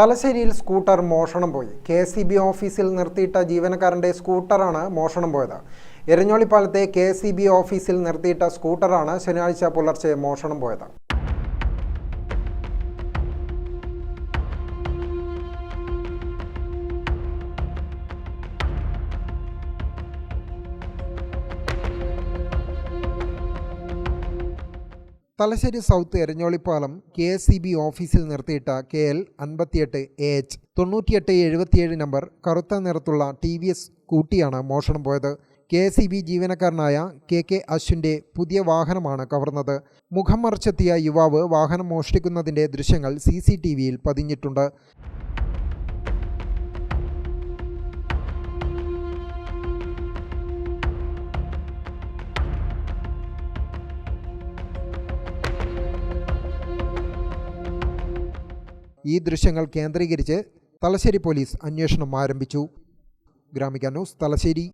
തലശ്ശേരിയിൽ സ്കൂട്ടർ മോഷണം പോയി. കെ സി ബി ഓഫീസിൽ നിർത്തിയിട്ട ജീവനക്കാരന്റെ സ്കൂട്ടറാണ് മോഷണം പോയത്. എരഞ്ഞോളിപ്പാലത്തെ കെ സി ബി ഓഫീസിൽ നിർത്തിയിട്ട സ്കൂട്ടറാണ് ശനിയാഴ്ച പുലർച്ചെ മോഷണം പോയത്. Thalassery south Eranjolipalam K S C B ഓഫീസിൽ നിർത്തിയിട്ട കെ എൽ അൻപത്തിയെട്ട് എ എച്ച് തൊണ്ണൂറ്റിയെട്ട് എഴുപത്തിയേഴ് നമ്പർ കറുത്ത നിറത്തുള്ള ടി വി എസ് കൂട്ടിയാണ് മോഷണം പോയത്. കെ എസ് സി ബി ജീവനക്കാരനായ കെ കെ അശ്വിന്റെ പുതിയ വാഹനമാണ് കവർന്നത്. മുഖം മറച്ചെത്തിയ യുവാവ് വാഹനം മോഷ്ടിക്കുന്നതിന്റെ ദൃശ്യങ്ങൾ സി സി ടി വിയിൽ പതിഞ്ഞിട്ടുണ്ട്. ഈ ദൃശ്യങ്ങൾ കേന്ദ്രീകരിച്ച് തലശ്ശേരി പോലീസ് അന്വേഷണം ആരംഭിച്ചു. ഗ്രാമിക ന്യൂസ് തലശ്ശേരി.